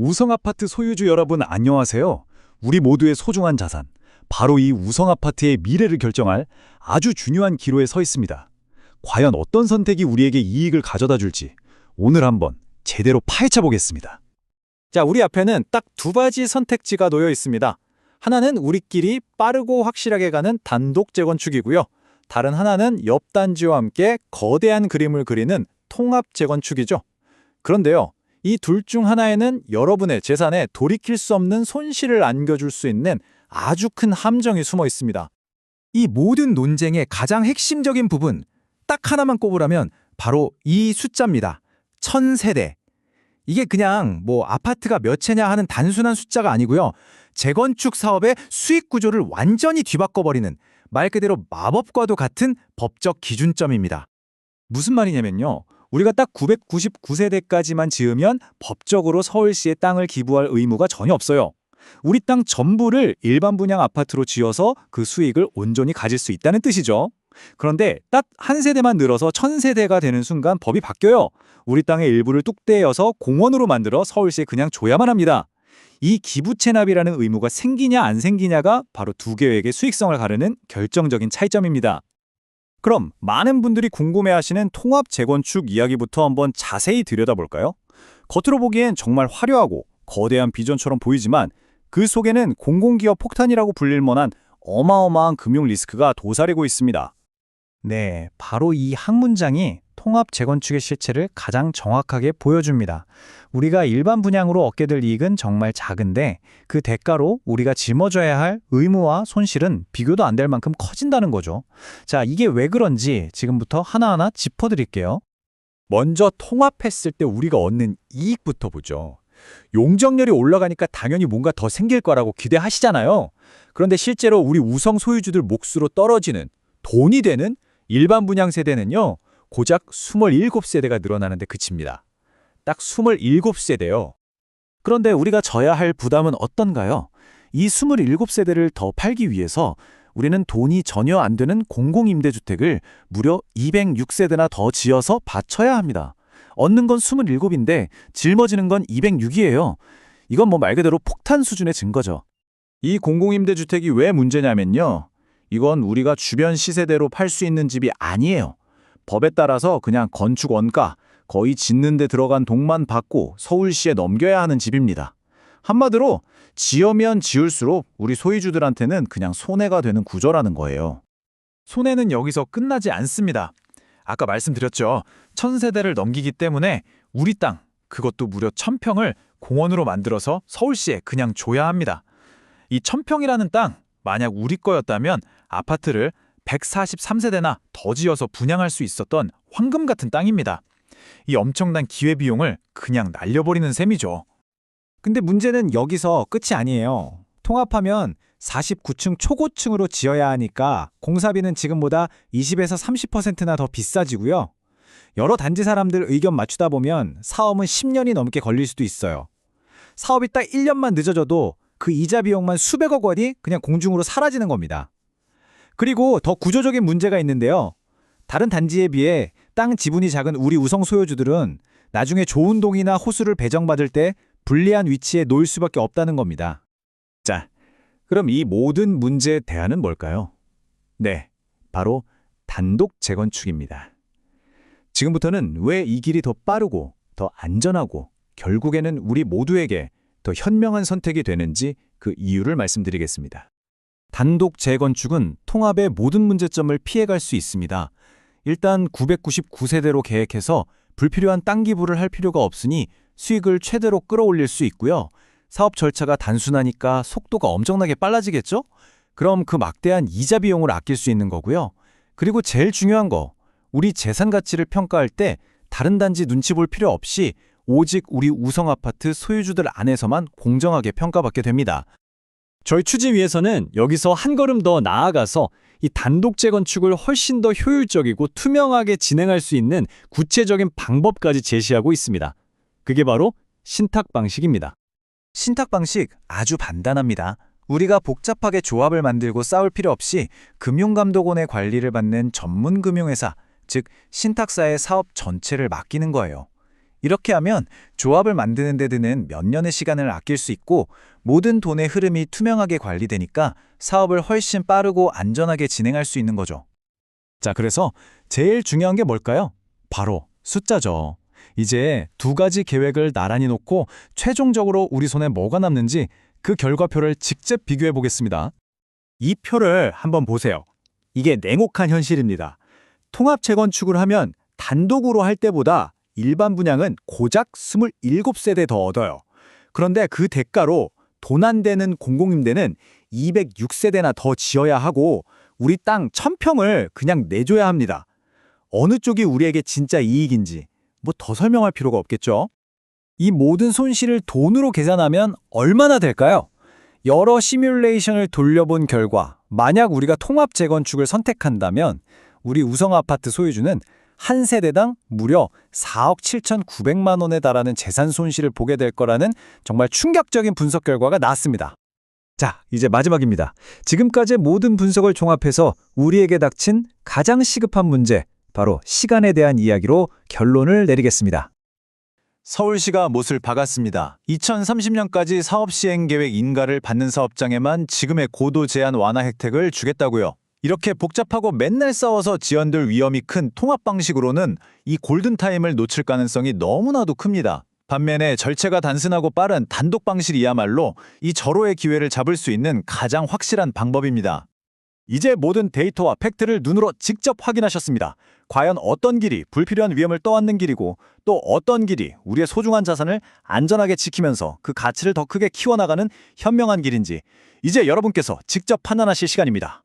우성아파트 소유주 여러분 안녕하세요. 우리 모두의 소중한 자산, 바로 이 우성아파트의 미래를 결정할 아주 중요한 기로에 서 있습니다. 과연 어떤 선택이 우리에게 이익을 가져다 줄지 오늘 한번 제대로 파헤쳐 보겠습니다. 자, 우리 앞에는 딱 두 가지 선택지가 놓여 있습니다. 하나는 우리끼리 빠르고 확실하게 가는 단독 재건축이고요. 다른 하나는 옆 단지와 함께 거대한 그림을 그리는 통합 재건축이죠. 그런데요. 이 둘 중 하나에는 여러분의 재산에 돌이킬 수 없는 손실을 안겨줄 수 있는 아주 큰 함정이 숨어 있습니다. 이 모든 논쟁의 가장 핵심적인 부분, 딱 하나만 꼽으라면 바로 이 숫자입니다. 천세대. 이게 그냥 뭐 아파트가 몇 채냐 하는 단순한 숫자가 아니고요. 재건축 사업의 수익 구조를 완전히 뒤바꿔버리는 말 그대로 마법과도 같은 법적 기준점입니다. 무슨 말이냐면요. 우리가 딱 999세대까지만 지으면 법적으로 서울시에 땅을 기부할 의무가 전혀 없어요. 우리 땅 전부를 일반 분양 아파트로 지어서 그 수익을 온전히 가질 수 있다는 뜻이죠. 그런데 딱 한 세대만 늘어서 천 세대가 되는 순간 법이 바뀌어요. 우리 땅의 일부를 뚝 떼어서 공원으로 만들어 서울시에 그냥 줘야만 합니다. 이 기부 체납이라는 의무가 생기냐 안 생기냐가 바로 두 계획의 수익성을 가르는 결정적인 차이점입니다. 그럼 많은 분들이 궁금해하시는 통합 재건축 이야기부터 한번 자세히 들여다볼까요? 겉으로 보기엔 정말 화려하고 거대한 비전처럼 보이지만 그 속에는 공공기업 폭탄이라고 불릴 만한 어마어마한 금융 리스크가 도사리고 있습니다. 네, 바로 이 한 문장이 통합 재건축의 실체를 가장 정확하게 보여줍니다. 우리가 일반 분양으로 얻게 될 이익은 정말 작은데 그 대가로 우리가 짊어져야 할 의무와 손실은 비교도 안 될 만큼 커진다는 거죠. 자, 이게 왜 그런지 지금부터 하나하나 짚어드릴게요. 먼저 통합했을 때 우리가 얻는 이익부터 보죠. 용적률이 올라가니까 당연히 뭔가 더 생길 거라고 기대하시잖아요. 그런데 실제로 우리 우성 소유주들 몫으로 떨어지는 돈이 되는 일반 분양 세대는요. 고작 27세대가 늘어나는데 그칩니다. 딱 27세대요. 그런데 우리가 져야 할 부담은 어떤가요? 이 27세대를 더 팔기 위해서 우리는 돈이 전혀 안 되는 공공임대주택을 무려 206세대나 더 지어서 바쳐야 합니다. 얻는 건 27인데 짊어지는 건 206이에요. 이건 뭐 말 그대로 폭탄 수준의 증거죠. 이 공공임대주택이 왜 문제냐면요. 이건 우리가 주변 시세대로 팔 수 있는 집이 아니에요. 법에 따라서 그냥 건축 원가, 거의 짓는 데 들어간 돈만 받고 서울시에 넘겨야 하는 집입니다. 한마디로 지으면 지을수록 우리 소유주들한테는 그냥 손해가 되는 구조라는 거예요. 손해는 여기서 끝나지 않습니다. 아까 말씀드렸죠. 천세대를 넘기기 때문에 우리 땅, 그것도 무려 천평을 공원으로 만들어서 서울시에 그냥 줘야 합니다. 이 천평이라는 땅, 만약 우리 거였다면 아파트를 143세대나 더 지어서 분양할 수 있었던 황금 같은 땅입니다. 이 엄청난 기회비용을 그냥 날려버리는 셈이죠. 근데 문제는 여기서 끝이 아니에요. 통합하면 49층 초고층으로 지어야 하니까 공사비는 지금보다 20에서 30%나 더 비싸지고요. 여러 단지 사람들 의견 맞추다 보면 사업은 10년이 넘게 걸릴 수도 있어요. 사업이 딱 1년만 늦어져도 그 이자 비용만 수백억 원이 그냥 공중으로 사라지는 겁니다. 그리고 더 구조적인 문제가 있는데요. 다른 단지에 비해 땅 지분이 작은 우리 우성 소유주들은 나중에 좋은 동이나 호수를 배정받을 때 불리한 위치에 놓일 수밖에 없다는 겁니다. 자, 그럼 이 모든 문제의 대안은 뭘까요? 네, 바로 단독 재건축입니다. 지금부터는 왜 이 길이 더 빠르고 더 안전하고 결국에는 우리 모두에게 더 현명한 선택이 되는지 그 이유를 말씀드리겠습니다. 단독 재건축은 통합의 모든 문제점을 피해갈 수 있습니다. 일단 999세대로 계획해서 불필요한 땅 기부를 할 필요가 없으니 수익을 최대로 끌어올릴 수 있고요. 사업 절차가 단순하니까 속도가 엄청나게 빨라지겠죠? 그럼 그 막대한 이자 비용을 아낄 수 있는 거고요. 그리고 제일 중요한 거, 우리 재산 가치를 평가할 때 다른 단지 눈치 볼 필요 없이 오직 우리 우성 아파트 소유주들 안에서만 공정하게 평가받게 됩니다. 저희 추진위에서는 여기서 한 걸음 더 나아가서 이 단독 재건축을 훨씬 더 효율적이고 투명하게 진행할 수 있는 구체적인 방법까지 제시하고 있습니다. 그게 바로 신탁 방식입니다. 신탁 방식 아주 간단합니다. 우리가 복잡하게 조합을 만들고 싸울 필요 없이 금융감독원의 관리를 받는 전문 금융회사, 즉 신탁사의 사업 전체를 맡기는 거예요. 이렇게 하면 조합을 만드는 데 드는 몇 년의 시간을 아낄 수 있고 모든 돈의 흐름이 투명하게 관리되니까 사업을 훨씬 빠르고 안전하게 진행할 수 있는 거죠. 자, 그래서 제일 중요한 게 뭘까요? 바로 숫자죠. 이제 두 가지 계획을 나란히 놓고 최종적으로 우리 손에 뭐가 남는지 그 결과표를 직접 비교해 보겠습니다. 이 표를 한번 보세요. 이게 냉혹한 현실입니다. 통합 재건축을 하면 단독으로 할 때보다 일반 분양은 고작 27세대 더 얻어요. 그런데 그 대가로 돈 안 되는 공공임대는 206세대나 더 지어야 하고 우리 땅 1000평을 그냥 내줘야 합니다. 어느 쪽이 우리에게 진짜 이익인지 뭐 더 설명할 필요가 없겠죠? 이 모든 손실을 돈으로 계산하면 얼마나 될까요? 여러 시뮬레이션을 돌려본 결과 만약 우리가 통합 재건축을 선택한다면 우리 우성 아파트 소유주는 한 세대당 무려 4억 7,900만 원에 달하는 재산 손실을 보게 될 거라는 정말 충격적인 분석 결과가 나왔습니다. 자, 이제 마지막입니다. 지금까지의 모든 분석을 종합해서 우리에게 닥친 가장 시급한 문제, 바로 시간에 대한 이야기로 결론을 내리겠습니다. 서울시가 못을 박았습니다. 2030년까지 사업 시행 계획 인가를 받는 사업장에만 지금의 고도 제한 완화 혜택을 주겠다고요. 이렇게 복잡하고 맨날 싸워서 지연될 위험이 큰 통합 방식으로는 이 골든타임을 놓칠 가능성이 너무나도 큽니다. 반면에 절차가 단순하고 빠른 단독 방식이야말로 이 절호의 기회를 잡을 수 있는 가장 확실한 방법입니다. 이제 모든 데이터와 팩트를 눈으로 직접 확인하셨습니다. 과연 어떤 길이 불필요한 위험을 떠안는 길이고 또 어떤 길이 우리의 소중한 자산을 안전하게 지키면서 그 가치를 더 크게 키워나가는 현명한 길인지 이제 여러분께서 직접 판단하실 시간입니다.